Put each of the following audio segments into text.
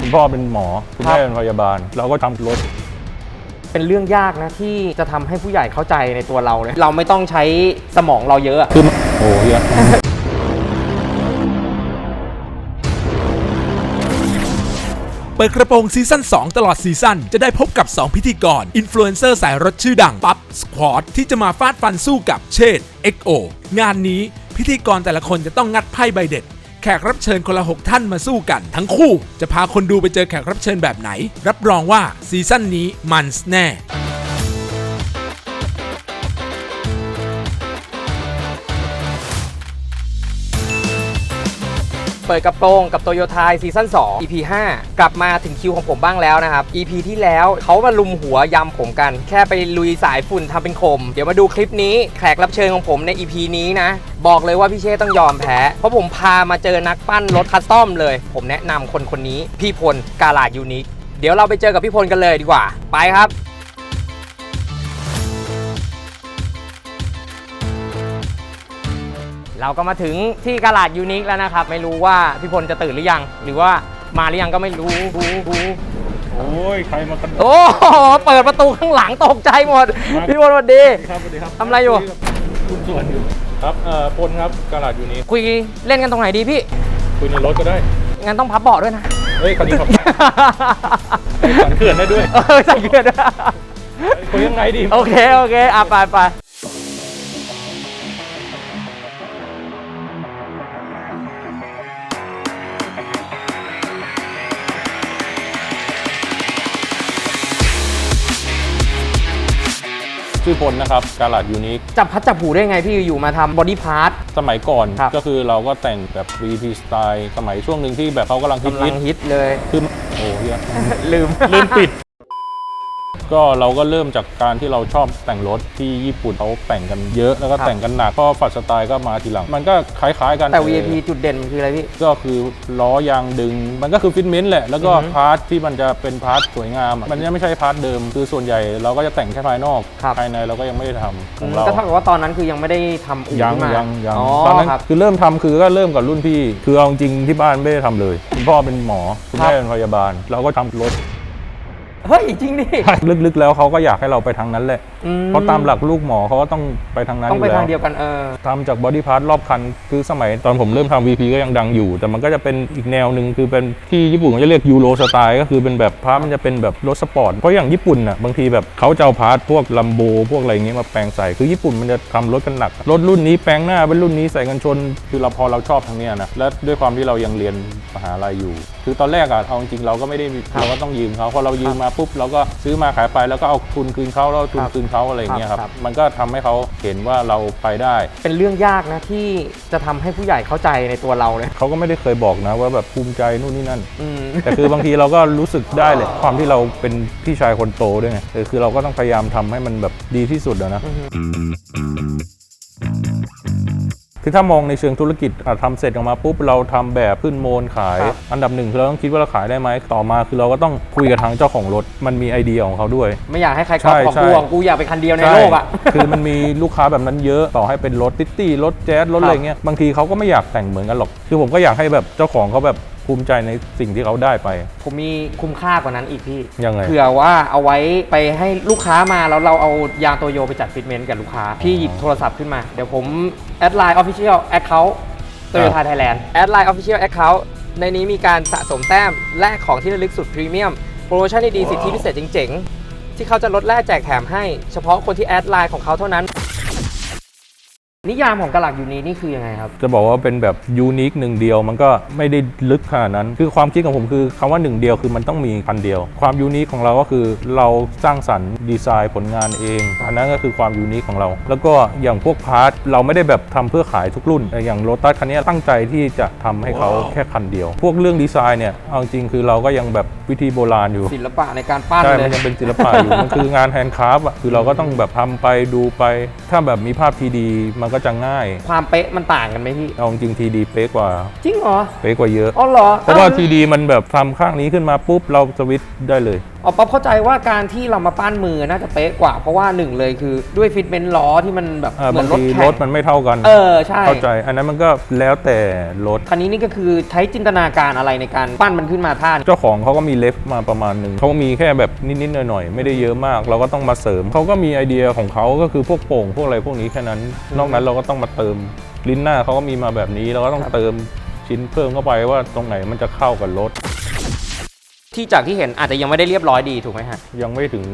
คุณพ่อเป็นหมอ คุณครับแม่เป็นพยาบาล เราก็ทำรถ เป็นเรื่องยากนะที่จะทำให้ผู้ใหญ่เข้าใจในตัวเราเลยเราไม่ต้องใช้สมองเราเยอะอะ คือโอ้เฮียเปิดกระโปรงซีซั่น 2 ตลอดซีซั่น จะได้พบกับ 2 พิธีกร อินฟลูเอนเซอร์สายรถชื่อดัง ปั๊บ สควอตที่จะมาฟาดฟันสู้กับเชษเอ็กโองานนี้พิธีกรแต่ละคนจะต้องงัดไพ่ใบเด็ด แขกรับเชิญคนละ 6 ท่านมาสู้กัน ทั้งคู่จะพาคนดูไปเจอแขกรับเชิญแบบไหน รับรองว่าซีซั่นนี้มันแน่ เปิดกระโปรงกับโตโยต้าซีซั่น2 EP 5 กลับมาถึงคิวของผมบ้างแล้วนะครับ EP ที่แล้วเขามาลุมหัวยำผมกัน แค่ไปลุยสายฝุ่นทำเป็นคม เดี๋ยวมาดูคลิปนี้แขกรับเชิญของผมใน EP นี้นะ บอกเลยว่าพี่เช่ต้องยอมแพ้ เพราะผมพามาเจอนักปั้นรถคัสตอมเลย ผมแนะนำคนคนนี้พี่พลกาลาดยูนิคเดี๋ยวเราไปเจอกับพี่พลกันเลยดีกว่า ไปครับ เราก็มาถึงที่กาลาดยูนิคแล้วนะครับ ไม่รู้ว่าพี่พลจะตื่นหรือยัง หรือว่ามาหรือยังก็ไม่รู้รู้รู้โอ้ยใครมากันโอ้โหเปิดประตูข้างหลังตกใจหมดครับพี่พลสวัสดีครับสวัสดีครับทำอะไรอยู่คุณส่วนอยู่ครับเอ่อพลครับกระดาษอยู่นี้คุยเล่นกันตรงไหนดีพี่คุยในรถก็ได้งั้นต้องพับเบาะด้วยนะเฮ้ยคันนี้ขับสันเขื่อนได้ด้วยเออใส่เกียร์ด้วยคุยยังไงดีโอเคโอเคอะไปไป ชื่อพลนะครับกาลาดยูนิคจับพัดจับผูได้ไงพี่อยู่มาทำบอดี้พาร์ท สมัยก่อนครับก็คือเราก็แต่งแบบ VP สไตล์สมัยช่วงหนึ่งที่แบบเขากำลังฮิตกำลังฮิตเลย ๆคือโอ้เฮียลืม ลืมปิด ก็เราก็เริ่มจากการที่เราชอบแต่งรถที่ญี่ปุ่นเขาแต่งกันเยอะแล้วก็ครับแต่งกันหนักก็ฝัดสไตล์ก็มาทีหลัง มันก็คล้ายๆ กันแต่เออ VIP จุดเด่นมันคืออะไรพี่ ก็คือล้อยางดึง มันก็คือฟิตเมนต์แหละ แล้วก็อือฮึพาร์ทที่มันจะเป็นพาร์ทสวยงามอะมันยังไม่ใช่พาร์ทเดิม คือส่วนใหญ่เราก็จะแต่งแค่ภายนอกครับ ภายในเราก็ยังไม่ได้ทำของเรา ก็เท่ากับว่าตอนนั้นคือยังไม่ได้ทำอู่ยังขึ้นมายังยังอ๋อตอนนั้นครับ คือเริ่มทำคือก็เริ่มกับรุ่นพี่ คือเอาจริงๆที่บ้านไม่ได้ทำเลย คุณพ่อเป็นหมอ คุณครับแม่เป็นพยาบาล เราก็ทำรถ เฮ้ยจริงดิ ลึกๆแล้วเขาก็อยากให้เราไปทางนั้นแหละ อืมเพราะตามหลักลูกหมอเขาก็ต้องไปทางนั้นต้องไปยู่แล้ทางเดียวกันเออ ทำจากบอดี้พาร์ทรอบคัน คือสมัยตอนผมเริ่มทำ VP ก็ยังดังอยู่ แต่มันก็จะเป็นอีกแนวหนึ่งคือเป็นที่ญี่ปุ่นเขาจะเรียกยูโรสไตล์ก็คือเป็นแบบพาร์ทมันจะเป็นแบบรถสปอร์ต เพราะอย่างญี่ปุ่นอะบางทีแบบเขาจะเอาพาร์ทพวกลัมโบพวกอะไรอย่างเงี้ยมาแปลงใส่ คือญี่ปุ่นมันจะทำรถกันหนัก รถรุ่นนี้แปลงหน้าเป็นรุ่นนี้ใส่กันชน คือเราพอเราชอบทางเนี้ยนะ และด้วยความที่เรายังเรียนมหาลัยอยู่ คือตอนแรกอะเอาจริงๆเราก็ไม่ได้มีเราก็ต้องยืมเขาพอเรายืมมาปุ๊บเราก็ซื้อมาขายไปแล้วก็เอาทุนคืนเขาแล้วเอาทุนครับคืนเขาอะไรอย่างเงี้ยครับครับ มันก็ทำให้เขาเห็นว่าเราไปได้ เป็นเรื่องยากนะที่จะทำให้ผู้ใหญ่เข้าใจในตัวเราเลยเขาก็ไม่ได้เคยบอกนะว่าแบบภูมิใจนู่นนี่นั่น อืม แต่คือบางทีเราก็รู้สึกได้เลยความที่เราเป็นพี่ชายคนโตด้วยไงเออคือเราก็ต้องพยายามทำให้มันแบบดีที่สุดอะนะ คือถ้ามองในเชิงธุรกิจอะทำเสร็จออกมาปุ๊บเราทำแบบขึ้นโมนขาย ครับ อันดับหนึ่งคือเราต้องคิดว่าเราขายได้ไหมต่อมาคือเราก็ต้องคุยกับทางเจ้าของรถมันมีไอเดียของเขาด้วย ไม่อยากให้ใครใช่ครอบของใช่กูของกูอยากเป็นคันเดียวในโลกอะ ใช่ คือมันมีลูกค้าแบบนั้นเยอะ ต่อให้เป็นรถติตตี้รถแจ๊สรถครับอะไรเงี้ย บางทีเขาก็ไม่อยากแต่งเหมือนกันหรอก คือผมก็อยากให้แบบเจ้าของเขาแบบ ภูมิใจในสิ่งที่เขาได้ไป ผมมีคุ้มค่ากว่านั้นอีกพี่ยังไง เผื่อว่าเอาไว้ไปให้ลูกค้ามาแล้วเราเอายางโตโยไปจัดฟิตเมนต์กับลูกค้า พี่หยิบโทรศัพท์ขึ้นมา เดี๋ยวผมแอดไลน์ออฟฟิเชียลแอคเคาท์โตโยต้าไทยแลนด์แอดไลน์ออฟฟิเชียลแอคเคาท์ในนี้มีการสะสมแต้มแลกของที่ระลึกสุดพรีเมียมโปรโมชั่นดีๆสิทธิพิเศษเจ๋งๆที่เขาจะลดแลกแจกแถมให้เฉพาะคนที่แอดไลน์ของเขาเท่านั้น นิยามของกะหลักยูนีนี่คือยังไงครับ จะบอกว่าเป็นแบบยูนิคหนึ่งเดียวมันก็ไม่ได้ลึกขนาดนั้น คือความคิดของผมคือคำว่าหนึ่งเดียวคือมันต้องมีพันเดียว ความยูนิคของเราก็คือเราสร้างสรรค์ดีไซน์ผลงานเองอันนั้นก็คือความยูนิคของเรา แล้วก็อย่างพวกพาร์ทเราไม่ได้แบบทำเพื่อขายทุกรุ่นแต่อย่างโ o ตัสคันนี้ตั้งใจที่จะทำให้เขาแค่คันเดียว พวกเรื่องดีไซน์เนี่ยเอาจริงคือเราก็ยังแบบวิธีโบราณอยู่ศิลปะในการปั้นใช่เลมัยนยังเป็นศิลปะอยู่มันคืองานแฮนด์คราฟต์อะคือเราก็ต้องแบบทำไปดูไป ถ้าแบบมีภาพทีดีมันก็จะง่าย ความเป๊ะมันต่างกันไหมพี่ เอาจริงทีดีเป๊ะกว่า จริงเหรอ เป๊ะกว่าเยอะ อ๋อเหรอเพราะว่าทีดีมันแบบทำข้างนี้ขึ้นมาปุ๊บเราสวิตช์ได้เลยอ๋อป๊อปเข้าใจว่าการที่เรามาปั้นมือน่าจะเป๊ะกว่า เพราะว่าหนึ่งเลยคือด้วยฟิตเมนต์ล้อที่มันแบบอ่าเหมืบาองนรถทีแข่รงถมันไม่เท่ากัน เออใช่เข้าใจ อันนั้นมันก็แล้วแต่รถ คันนี้นี่ก็คือใช้จินตนาการอะไรในการปั้นมันขึ้นมาท่าน เจ้าของเขาก็มีเลฟมาประมาณหนึ่ง เขามีแค่แบบนิดๆหน่อยๆ ไม่ได้เยอะมาก เราก็ต้องมาเสริม เขาก็มีไอเดียของเขาก็คือพวกโป่งพวกอะไรพวกนี้แค่นั้น นอกนั้นเราก็ต้องมาเติม ลิ้นหน้าเขาก็มีมาแบบนี้ เราก็ต้องเติมชิ้นเพิ่มเข้าไปว่าตรงไหนมันจะเข้ากับรถ ที่จากที่เห็นอาจจะยังไม่ได้เรียบร้อยดีถูกไหมฮะ ยังไม่ถึง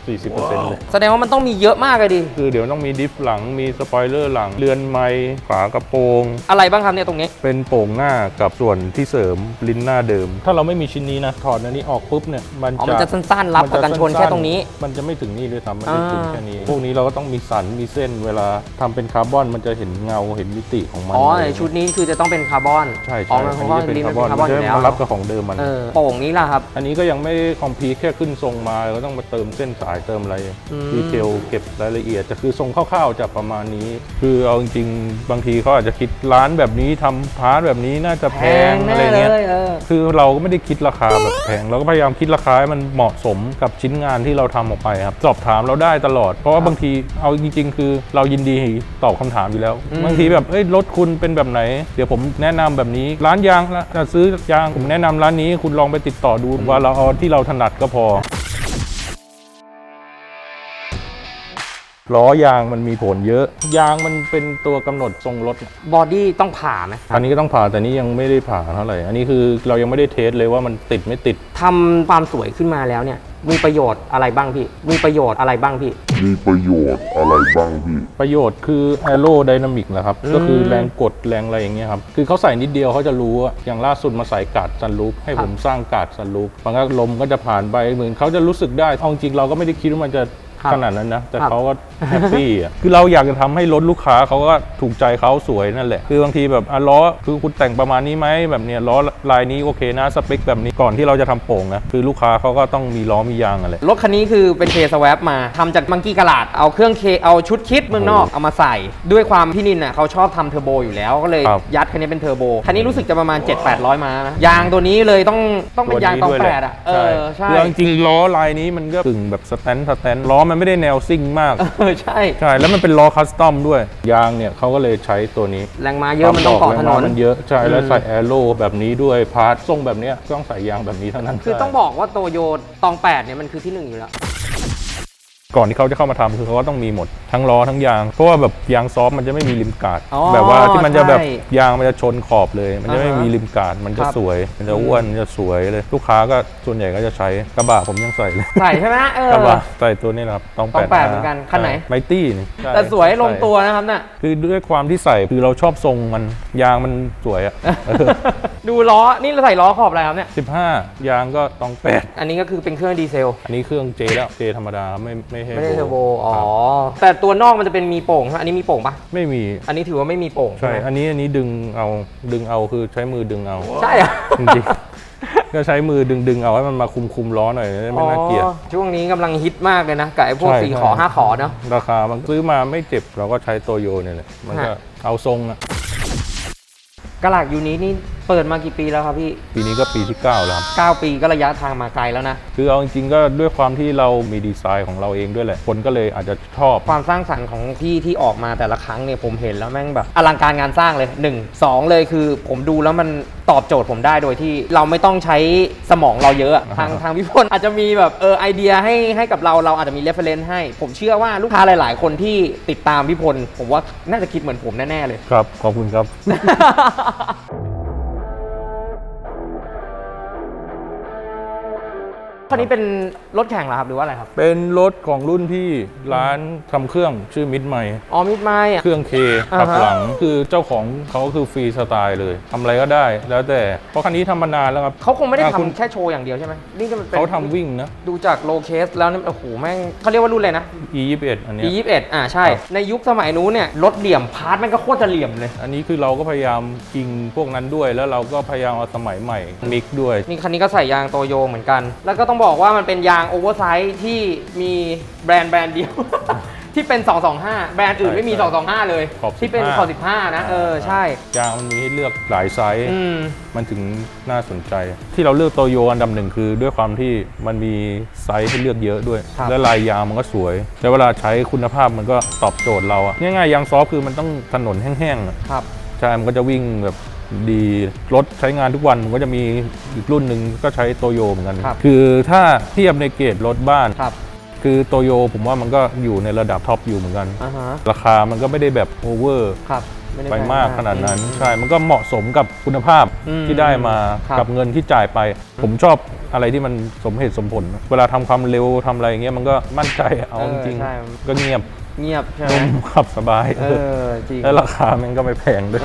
40%เลย แสดงว่ามันต้องมีเยอะมากเลยดิ คือเดี๋ยวต้องมีดิฟหลัง มีสปอยเลอร์หลัง เรือนไม้ฝากระโปรง อะไรบ้างครับเนี่ยตรงนี้ เป็นโป่งหน้ากับส่วนที่เสริมลิ้นหน้าเดิม ถ้าเราไม่มีชิ้นนี้นะ ถอดอันนี้ออกปุ๊บเนี่ย มันอ๋อจะมันจะสั้นๆ รับกับกันชนแค่ตรงนี้ มันจะไม่ถึงนี่ด้วยซ้ำมันจะอ่าถึงแค่นี้ พวกนี้เราก็ต้องมีสัน มีเส้น เวลาทำเป็นคาร์บอน มันจะเห็นเงา เห็นมิติของมันอ๋ออะไรไอ้ชุดนี้คือจะต้องเป็นคาร์บอนใช่อ๋อใช่มันอันเพราะนี้ว่าจะเป็นลิ้นคามันร์บเป็อนนคาร์บอนอยู่แล้วมันจะมารับกับของเดิมมัน เออโป่งนี้ล่ะครับอันนี้ก็ยังไม่คอมพลีทแค่ขึ้นทรงมาเราต้องมาเติมเส้นสายเติมอะไรอืมดีเทลเก็บรายละเอียดจะคือทรงคร่าวๆจะประมาณนี้ คือเอาจริงๆ บางทีเขาอาจจะคิดร้านแบบนี้ทำพาร์ทแบบนี้น่าจะแพงแน่อะไรเลเงี้ยยเออคือเราก็ไม่ได้คิดราคาแบบแพงเราก็พยายามคิดราคาให้มันเหมาะสมกับชิ้นงานที่เราทำออกไปครับสอบถามเราได้ตลอด เพราะว่าบางทีเอาจริง ๆ คือเรายินดีตอบคำถามอยู่แล้วอืมบางทีแบบเอ้ยรถคุณเป็นแบบไหน เดี๋ยวผมแนะนำแบบนี้ร้านยางละจะซื้อยางผมแนะนำร้านนี้คุณลองไปติดต่อดูว่าเราเอาที่เราถนัดก็พอ ล้อยางมันมีผลเยอะ ยางมันเป็นตัวกำหนดทรงรถบอดี้ต้องผ่าไหมอันนี้ก็ต้องผ่าแต่นี้ยังไม่ได้ผ่าเท่าไหร่ อันนี้คือเรายังไม่ได้เทสเลยว่ามันติดไม่ติดทำความสวยขึ้นมาแล้วเนี่ย มีประโยชน์อะไรบ้างพี่ มีประโยชน์อะไรบ้างพี่ มีประโยชน์อะไรบ้างพี่ ประโยชน์คือแอโรไดนามิกนะครับอืมก็คือแรงกดแรงอะไรอย่างเงี้ยครับ คือเขาใส่นิดเดียวเขาจะรู้อะอย่างล่าสุดมาใส่กาดซันรูปให้ผมสร้างกาดซันรูปมันก็ลมก็จะผ่านไปเหมือนเขาจะรู้สึกได้เอาจริงๆเราก็ไม่ได้คิดว่ามันจะ ครับขนาดนั้นนะ แต่ครับ เขาก็แฮปปี้อะคือเราอยากจะทำให้รถลูกค้าเขาก็ถูกใจเขาสวยนั่นแหละ คือบางทีแบบอะล้อคือคุณแต่งประมาณนี้ไหมแบบเนี้ยล้อลายนี้โอเคนะสเปคแบบนี้ก่อนที่เราจะทำโป่งนะคือลูกค้าเขาก็ต้องมีล้อมียางอะไร รถคันนี้คือเป็นเคสว a p มาทำจากมังกี้กระลาดเอาเครื่องเคเอาชุดคิดเมืองนอกเอามาใส่ ด้วยความพี่นินน่ะเขาชอบทำเทอร์โบอยู่แล้วก็เลยครับยัดคันนี้เป็นเทอร์โบคันนี้รู้สึกจะประมาณ 7-800 ม้านะยางตัวนี้เลยต้องต้องเป็นยางตองด้วยแปหละดอะเออใช่คือจริงๆล้อลายนี้มันก็กึ่งแบบสแตนสแตนล้อมันไม่ได้แนวซิ่งมาก เออใช่ ใช่ แล้วมันเป็นล้อคัสตอมด้วย ยางเนี่ยเขาก็เลยใช้ตัวนี้แรงม้าเยอะมันต้องเกาะถนนมันเยอะใช่แล้วอืมใส่แอโร่แบบนี้ด้วยพาร์ททรงแบบเนี้ยก็ต้องใส่ยางแบบนี้ทั้งนั้นคือต้องบอกว่าโตโยตองแปดเนี่ย มันคือที่หนึ่งอยู่แล้ว ก่อนที่เขาจะเข้ามาทำคือเขาก็ต้องมีหมดทั้งล้อทั้งยาง เพราะว่าแบบยางซอฟต์มันจะไม่มีริมการ์ดอ๋อแบบว่าที่มันจะแบบใช่ยางมันจะชนขอบเลย มันจะไม่อ่าฮะมีริมการ์ดมันจะครับ สวย มันจะอ้วนมันจะสวยเลย ลูกค้าก็ส่วนใหญ่ก็จะใช้กระบะผมยังใส่เลยใส่ใช่ไหมเออ กระบะใส่ตัวนี้นะครับต้องต้องแปดเหมือนกันคันไหน ไมตี้นี่ใช่แต่สวยลงใส่ตัวนะครับน่ะ คือด้วยความที่ใส่คือเราชอบทรงมันยางมันสวยอะดูล้อ นี่เราใส่ล้อขอบอะไรครับเนี่ย สิบห้ายางก็ต้องแปดอันนี้ก็คือเป็นเครื่องดีเซล อันนี้เครื่องเจแล้วเจธรรมดาไม่ไม่ให้ไม่ได้เทอร์โบ อ๋อครับแต่ตัวนอกมันจะเป็นมีโป่งใช่ไหมอันนี้มีโป่งปะไม่มี อันนี้ถือว่าไม่มีโป่งใช่ ไหมอันนี้อันนี้ดึงเอาดึงเอาคือใช้มือดึงเอาใช่เหรอจริงๆก็ใช้มือดึงดึงเอาให้มันมาคุมคุมล้อหน่อยไม่น่าเกลียด อ๋อช่วงนี้กำลังฮิตมากเลยนะกับไอ้พวกใช่สี่ใช่ขอห้าขอเนาะ ราคามันซื้อมาไม่เจ็บเราก็ใช้ตัวโยเนี่ยแหละมันก็ฮะ เอาทรงอะกระหลาดยูนี้นี่เปิดมากี่ปีแล้วครับพี่ ปีนี้ก็ปีที่เก้าแล้วครับ 9 ปีก็ระยะทางมาไกลแล้วนะ คือเอาจริงๆก็ด้วยความที่เรามีดีไซน์ของเราเองด้วยแหละ คนก็เลยอาจจะชอบ ความสร้างสรรค์ของพี่ที่ออกมาแต่ละครั้งเนี่ยผมเห็นแล้วแม่งแบบอลังการงานสร้างเลย 1 2 เลยคือผมดูแล้วมันตอบโจทย์ผมได้โดยที่เราไม่ต้องใช้สมองเราเยอะอะอ่าทางทางพี่พลอาจจะมีแบบเออไอเดียให้ให้กับเราเราอาจจะมีเรฟเฟรนซ์ให้ ผมเชื่อว่าลูกค้าหลาย ๆ คนที่ติดตามพี่พลผมว่าน่าจะคิดเหมือนผมแน่ๆเลย ครับ ขอบคุณครับ คันนี้เป็นรถแข่งเหรอครับหรือว่าอะไรครับ เป็นรถของรุ่นพี่ร้านทำเครื่องชื่อมิดไมอ๋อมิดไม้อะเครื่องเคอ่าขับฮะหลังคือเจ้าของเขาคือฟรีสไตล์เลยทำอะไรก็ได้ แล้วแต่เพราะคันนี้ทำมานานแล้วครับ เขาคงไม่ได้อะคุณ ทำแค่โชว์อย่างเดียวใช่ไหมนี่จะเป็นเขาทำวิ่งนะ ดูจากโลเคสแล้วเนี่ยโอ้โหแม่งเขาเรียกว่ารุ่นอะไรนะ e 2 1อันเนี้ย E 2 1 อ่าใช่ ครับ ในยุคสมัยนู้นเนี่ยรถเหลี่ยมพาร์ทแม่งก็โคตรจะเหลี่ยมเลย อันนี้คือเราก็พยายามกิงพวกนั้นด้วย แล้วเราก็พยายามเอาสมัยใหม่มิกด้วย นี่คันนี้ก็ใส่ยางโตโยเหมือนกัน แล้วก็ต้องบอกว่ามันเป็นยางโอเวอร์ไซส์ที่มีแบรนด์แบรนด์เดียว ที่เป็น 225 แบรนด์อื่นไม่มี ใช่225 เลย ขอบที่เป็น15 ขอบ15 นะ เออ ใช่ ยางมันมีให้เลือกหลายไซส์ อืม มันถึงน่าสนใจ ที่เราเลือกโตโยอันดับหนึ่งคือด้วยความที่มันมีไซส์ให้เลือกเยอะด้วย ครับ และลายยางมันก็สวย แล้วเวลาใช้คุณภาพมันก็ตอบโจทย์เราอะง่ายๆยางซอฟต์คือมันต้องถนนแห้งๆอะครับ ใช่ มันก็จะวิ่งแบบ ดีรถใช้งานทุกวันมันก็จะมีอีกรุ่นหนึ่งก็ใช้โตโยเหมือนกันครับคือถ้าเทียบในเกรดรถบ้านครับคือโตโยผมว่ามันก็อยู่ในระดับท็อปอยู่เหมือนกัน อ่าฮะราคามันก็ไม่ได้แบบโอเวอร์ครับด้ไปแพง มากขนาดนั้นอืมใช่ มันก็เหมาะสมกับคุณภาพอืมที่ได้มาครับกับเงินที่จ่ายไป ผมชอบอะไรที่มันสมเหตุสมผล เวลาทำความเร็วทำอะไรอย่างเงี้ยมันก็มั่นใจเอาจริงใช่ ๆก็เงียบเงียบใช่ไหมนุ่มขับสบายเออจริง แล้วราคามันก็ไม่แพงด้วย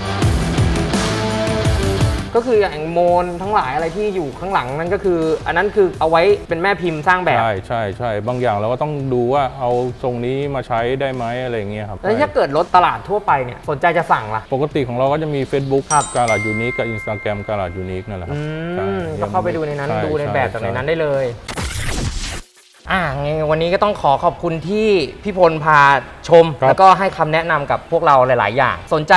ก็คืออย่างโมนทั้งหลายอะไรที่อยู่ข้างหลังนั่นก็คือ อันนั้นคือเอาไว้เป็นแม่พิมพ์สร้างแบบ ใช่ใช่ใช่บางอย่างเราก็ต้องดูว่าเอาทรงนี้มาใช้ได้ไหมอะไรอย่างเงี้ยครับแล้วถ้าเกิดรถตลาดทั่วไปเนี่ยสนใจจะสั่งล่ะ ปกติของเราก็จะมี Facebook ครับกาลาดยูนิคกับ Instagram กาลาดยูนิคนั่นแหละครัอืใช่มยัก็งเข้าไปดูในนั้นช่ดูในช่แบบจากในช่นั้นได้เลยอ่าไงวันนี้ก็ต้องขอขอบคุณที่พี่พลพาชมครับแล้วก็ให้คำแนะนำกับพวกเราหลาย ๆ อย่าง สนใจ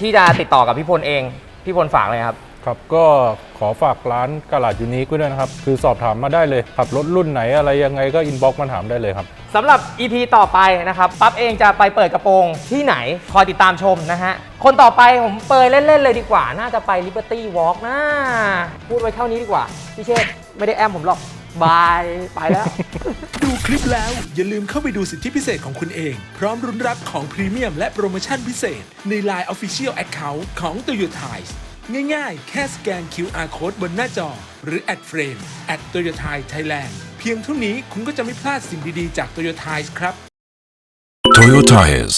ที่จะติดต่อกับพี่พลเอง พี่พลฝากเลยครับ ครับก็ขอฝากร้านกาลาดยูนิคไว้ด้วยนะครับ คือสอบถามมาได้เลยขับรถรุ่นไหนอะไรยังไงก็อินบ็อกมาถามได้เลยครับ สำหรับ EP ต่อไปนะครับ ปั๊บเองจะไปเปิดกระโปรงที่ไหน คอยติดตามชมนะฮะ คนต่อไปผมเปยเล่น ๆ เลยดีกว่า น่าจะไป Liberty Walk นะ พูดไว้เท่านี้ดีกว่า พี่เชษฐ์ไม่ได้แอมผมหรอก บาย ไปแล้ว ดูคลิปแล้วอย่าลืมเข้าไปดูสิทธิพิเศษของคุณเอง พร้อมรุนรับของพรีเมียมและโปรโมชั่นพิเศษ ใน Line Official Account ของ Toyota ง่ายๆ แค่สแกน QR Code บนหน้าจอ หรือแอดเฟรมแอดโตโยทัยไทยแลนด์เพียงเท่านี้คุณก็จะไม่พลาดสิ่งดีๆ จากโตโยไทยครับ Toyo Tires.